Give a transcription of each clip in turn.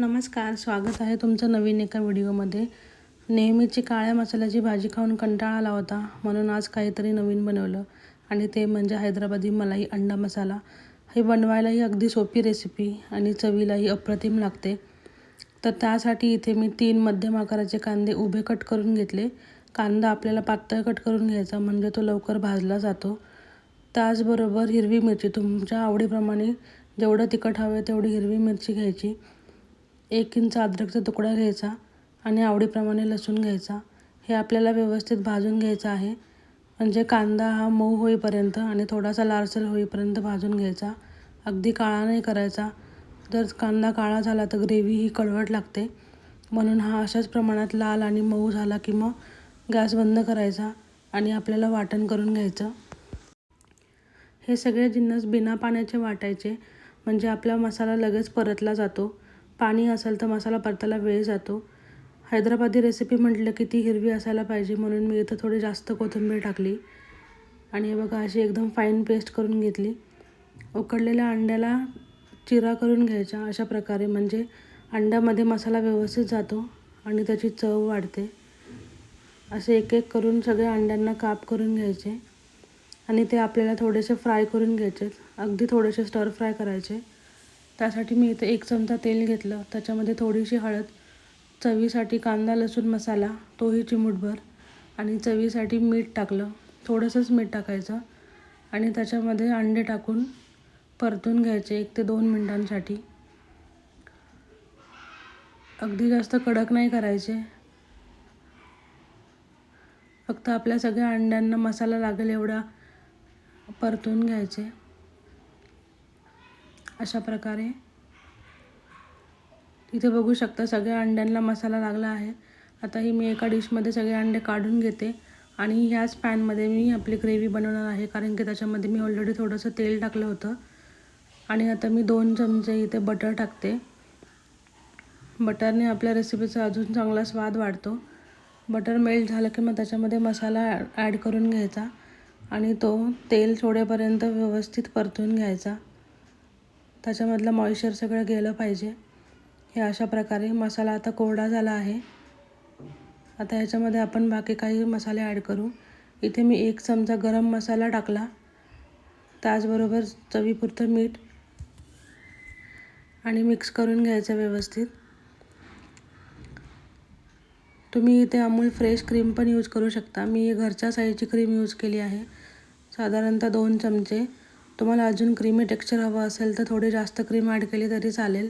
नमस्कार स्वागत आहे तुमचं नवीन एका व्हिडिओमध्ये. नेहमीची काळ्या मसाल्याची भाजी खाऊन कंटाळा आला होता म्हणून आज काहीतरी नवीन बनवलं. आणि ते म्हणजे हैदराबादी मलाई अंडा मसाला. हे बनवायलाही अगदी सोपी रेसिपी आणि चवीलाही अप्रतिम लागते. तर त्यासाठी इथे मी तीन मध्यम आकाराचे कांदे उभे कट करून घेतले. कांदा आपल्याला पातळ कट करून घ्यायचा म्हणजे तो लवकर भाजला जातो. त्याचबरोबर हिरवी मिरची तुमच्या आवडीप्रमाणे जेवढं तिखट हवं तेवढी हिरवी मिरची घ्यायची. एक इंच अद्रकचा तुकडा घ्यायचा आणि आवडीप्रमाणे लसूण घ्यायचा. हे आपल्याला व्यवस्थित भाजून घ्यायचं आहे. म्हणजे कांदा हा मऊ होईपर्यंत आणि थोडासा लालसर होईपर्यंत भाजून घ्यायचा. अगदी काळा नाही करायचा. जर कांदा काळा झाला तर ग्रेव्ही ही कडवट लागते. म्हणून हा अशाच प्रमाणात लाल आणि मऊ झाला की मग गॅस बंद करायचा आणि आपल्याला वाटण करून घ्यायचं. हे सगळे जिन्नस बिना पाण्याचे वाटायचे. म्हणजे आपला मसाला लगेच परतला जातो. पाणी असेल तर मसाला परतायला वेळ जातो. हैदराबादी रेसिपी म्हटलं की ती हिरवी असायला पाहिजे म्हणून मी इथं थोडी जास्त कोथिंबीर टाकली. आणि हे बघा अशी एकदम फाईन पेस्ट करून घेतली. उकडलेल्या अंड्याला चिरा करून घ्यायचा अशा प्रकारे म्हणजे अंड्यामध्ये मसाला व्यवस्थित जातो आणि त्याची चव वाढते. असे एक एक करून सगळ्या अंड्यांना काप करून घ्यायचे. आणि ते आपल्याला थोडेसे फ्राय करून घ्यायचे अगदी थोडेसे स्टर फ्राय करायचे. त्यासाठी मी इथे एक चमचा तेल घेतलं. त्याच्यामध्ये थोडीशी हळद चवीसाठी कांदा लसूण मसाला तोही चिमूटभर आणि चवीसाठी मीठ टाकलं. थोडंसंच मीठ टाकायचं आणि त्याच्यामध्ये अंडे टाकून परतून घ्यायचे एक ते दोन मिनटांसाठी. अगदी जास्त कडक नाही करायचे. फक्त आपल्या सगळ्या अंड्यांना मसाला लागेल एवढा परतून घ्यायचे. अशा प्रकारे. इथे बघू शकता सगळ्या अंड्यांना मसाला लागला आहे. आता ही मी एका डिशमध्ये सगळे अंडे काढून घेते आणि ह्याच पॅनमध्ये मी आपली ग्रेव्ही बनवणार आहे कारण की त्याच्यामध्ये मी ऑलरेडी थोडंसं तेल टाकलं होतं. आणि आता मी दोन चमचे इथे बटर टाकते. बटरने आपल्या रेसिपीचा अजून चांगला स्वाद वाढतो. बटर मेल्ट झालं की मग त्याच्यामध्ये मसाला ॲड करून घ्यायचा आणि तो तेल सोडेपर्यंत व्यवस्थित परतून घ्यायचा. त्याच्यामधलं मॉइश्चर सगळं गेलं पाहिजे. हे अशा प्रकारे मसाला आता कोरडा झाला आहे. आता ह्याच्यामध्ये आपण बाकी काही मसाले ॲड करू. इथे मी एक चमचा गरम मसाला टाकला. त्याचबरोबर चवीपुरतं मीठ आणि मिक्स करून घ्यायचं व्यवस्थित. तुम्ही इथे अमूल फ्रेश क्रीम पण यूज करू शकता. मी घरच्या साईजची क्रीम यूज केली आहे. साधारणतः दोन चमचे. तुम्हाला अजून क्रीमी टेक्स्चर हवं असेल तर थोडी जास्त क्रीम ॲड केली तरी चालेल.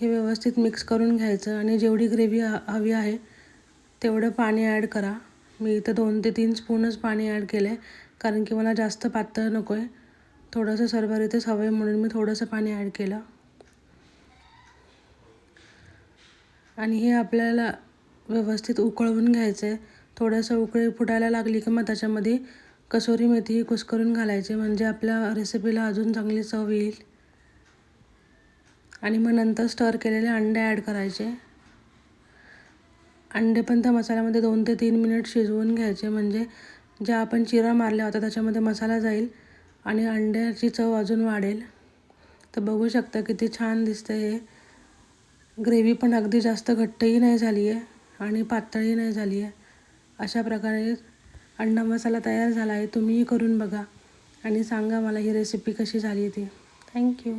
हे व्यवस्थित मिक्स करून घ्यायचं आणि जेवढी ग्रेव्ही हवी आहे तेवढं पाणी ॲड करा. मी इथं दोन ते तीन स्पूनच पाणी ॲड केलं आहे कारण की मला जास्त पातळ नको आहे थोडंसं सरभरीतच हवं आहे म्हणून मी थोडंसं पाणी ॲड केलं. आणि हे आपल्याला व्यवस्थित उकळवून घ्यायचं आहे थोडंसं उकळी फुटायला लागली की मग त्याच्यामध्ये कसोरी मेथी ही कुस्करून घालायची म्हणजे आपल्या रेसिपीला अजून चांगली चव येईल. आणि मग नंतर स्टर केलेले अंडे ॲड करायचे. अंडे पण त्या मसाल्यामध्ये दोन ते तीन मिनिट शिजवून घ्यायचे. म्हणजे ज्या आपण चिरा मारल्या होता त्याच्यामध्ये मसाला जाईल आणि अंड्याची चव अजून वाढेल. तर बघू शकता किती छान दिसतं हे. ग्रेव्ही पण अगदी जास्त घट्टही नाही झाली आहे आणि पातळही नाही झाली आहे अशा प्रकारे अंडा मसाला तयार झाला आहे तुम्हीही करून बघा. आणि सांगा मला ही रेसिपी कशी झाली ती. थँक्यू